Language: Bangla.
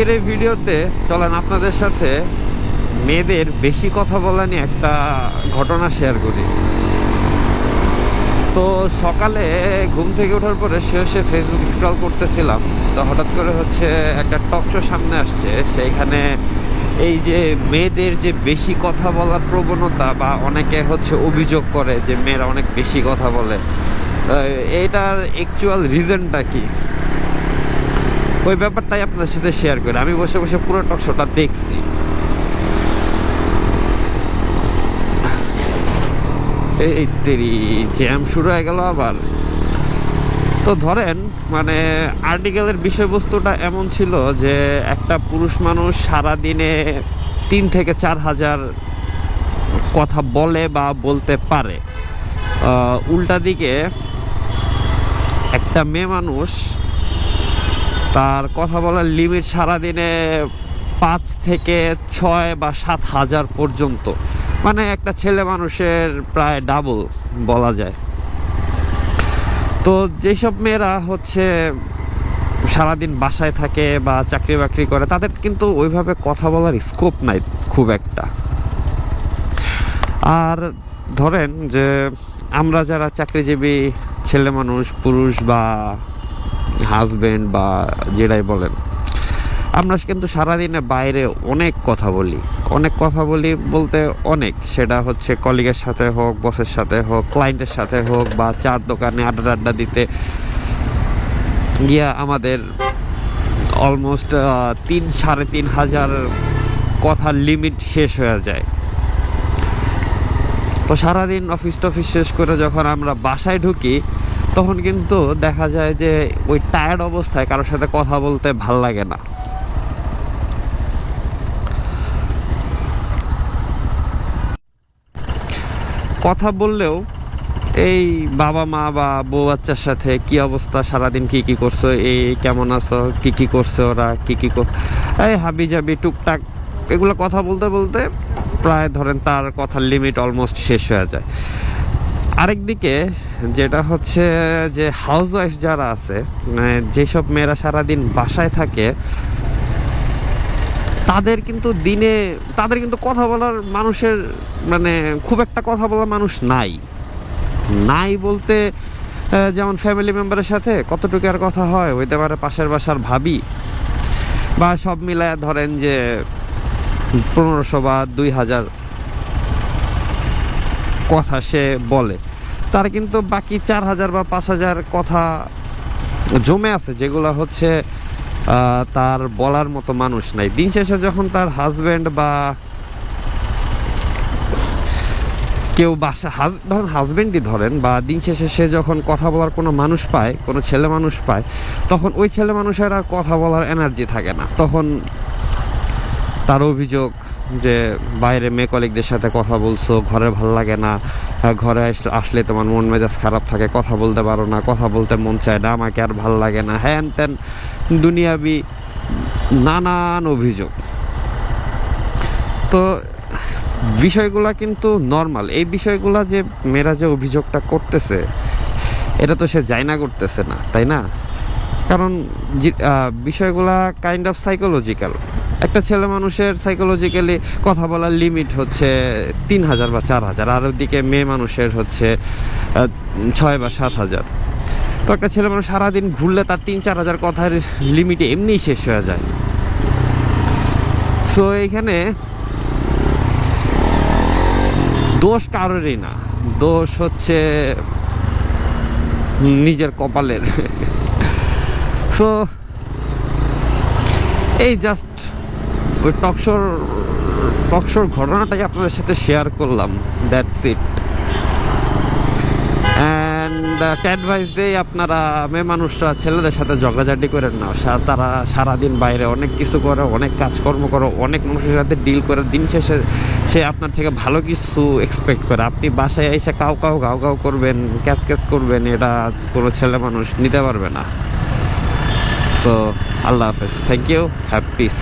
আজকের এই ভিডিওতে চলেন আপনাদের সাথে মেয়েদের বেশি কথা বলা নিয়ে একটা ঘটনা শেয়ার করি। তো সকালে ঘুম থেকে ওঠার পরে সে সে ফেসবুক স্ক্রল করতেছিলাম, তো হঠাৎ করে হচ্ছে একটা টকশো সামনে আসছে, সেইখানে এই যে মেয়েদের যে বেশি কথা বলার প্রবণতা বা অনেকে হচ্ছে অভিযোগ করে যে মেয়েরা অনেক বেশি কথা বলে এটার অ্যাকচুয়াল রিজনটা কি? ওই ব্যাপারটাই আপনাদের সাথে শেয়ার করি। আমি বসে বসে পুরো টকশোটা দেখছি। এই তেরি জ্যাম শুরু হয়ে গেল আবার। তো ধরেন মানে আর্টিকেলের বিষয়বস্তুটা এমন ছিল যে একটা পুরুষ মানুষ সারা দিনে তিন থেকে চার হাজার কথা বলে বা বলতে পারে। উল্টা দিকে একটা মেয়ে মানুষ তার কথা বলার লিমিট সারাদিনে পাঁচ থেকে ছয় বা সাত হাজার পর্যন্ত। মানে একটা ছেলে মানুষের প্রায় ডাবল বলা যায়। তো যেসব মেয়েরা হচ্ছে সারাদিন বাসায় থাকে বা চাকরি বাকরি করে, তাদের কিন্তু ওইভাবে কথা বলার স্কোপ নাই খুব একটা। আর ধরেন যে আমরা যারা চাকরিজীবী ছেলে মানুষ, পুরুষ বা হাজবেন্ড বা যেটাই বলেন। আমরা কিন্তু সারাদিনে বাইরে অনেক কথা বলি। অনেক কথা বলি বলতে অনেক। সেটা হচ্ছে কলিগের সাথে হোক বসের সাথে হোক ক্লায়েন্টের সাথে হোক বা চার দোকানে আড্ডা আড্ডা দিতে গিয়া আমাদের অলমোস্ট তিন, সাড়ে তিন হাজার কথার লিমিট শেষ হয়ে যায়। তো সারাদিন অফিস টফিস শেষ করে যখন আমরা বাসায় ঢুকি তখন কিন্তু দেখা যায় যে ওই টায়ার্ড অবস্থায় কারোর সাথে কথা বলতে ভালো লাগে না। কথা বললেও এই বাবা মা বা বউ বাচ্চার সাথে কি অবস্থা, সারাদিন কি কি করছ, এই কেমন আছো, কি কি করছে ওরা, কি কি কর, এই হাবি জাবি, টুকটাক এগুলো কথা বলতে বলতে প্রায় ধরেন তার কথার লিমিট অলমোস্ট শেষ হয়ে যায়। আরেকদিকে যেটা হচ্ছে যে হাউস ওয়াইফ যারা আছে মানে যেসব মেয়েরা সারাদিন বাসায় থাকে, তাদের কিন্তু দিনে, তাদের কিন্তু কথা বলার মানুষের মানে খুব একটা কথা বলার মানুষ নাই। নাই বলতে যেমন ফ্যামিলি মেম্বারের সাথে কতটুকু আর কথা হয়, হইতে পারে পাশের বাসার ভাবি, বা সব মিলায় ধরেন যে পনেরোশো বা দুই হাজার কথা সে বলে। তার কিন্তু বাকি চার হাজার বা পাঁচ হাজার কথা জমে আছে, যেগুলো হচ্ছে তার বলার মতো মানুষ নাই। দিন শেষে যখন তার হাজব্যান্ড বা কেউ বাসা হাজ ধরেন হাজব্যান্ডই ধরেন বা দিন শেষে সে যখন কথা বলার কোনো মানুষ পায়, কোনো ছেলে মানুষ পায়, তখন ওই ছেলে মানুষের আর কথা বলার এনার্জি থাকে না। তখন তার অভিযোগ যে বাইরে মেয়ে কলিগদের সাথে কথা বলছো, ঘরে ভালো লাগে না ঘরে আস- আসলে তোমার মন মেজাজ খারাপ থাকে, কথা বলতে পারো না, কথা বলতে মন চায় না, আমাকে আর ভালো লাগে না। হ্যান ত্যান দুনিয়াবি নানান অভিযোগ। তো বিষয়গুলা কিন্তু নর্মাল এই বিষয়গুলা যে মেয়েরা যে অভিযোগটা করতেছে, এটা তো সে যায় না করতেছে না, তাই না? কারণ বিষয়গুলা কাইন্ড অফ সাইকোলজিক্যাল একটা ছেলে মানুষের সাইকোলজিক্যালি কথা বলার লিমিট হচ্ছে তিন হাজার বা চার হাজার, আর ওদিকে মেয়ে মানুষের হচ্ছে ছয় বা সাত হাজার। তো একটা ছেলে মানুষ সারাদিন ঘুরলে তার তিন চার হাজার কথার লিমিটে এমনিই শেষ হয়ে যায়। সো এইখানে দোষ কারোরই না। দোষ হচ্ছে নিজের কপালের। সো এই জাস্ট ওই টকশোর টকশোর ঘটনাটাই আপনাদের সাথে শেয়ার করলাম দ্যাটস ইট অ্যান্ড অ্যাডভাইস দেই আপনারা মেয়ে মানুষরা ছেলেদের সাথে ঝগড়াঝাটি করেন না। তারা সারাদিন বাইরে অনেক কিছু করে, অনেক কাজকর্ম করে, অনেক মানুষের সাথে ডিল করে। দিন শেষে সে আপনার থেকে ভালো কিছু এক্সপেক্ট করে। আপনি বাসায় এসে কাউ কাউ গাও গাও করবেন, ক্যাচ ক্যাচ করবেন, এটা কোনো ছেলে মানুষ নিতে পারবে না। সো আল্লাহ হাফেজ। Thank you Happy's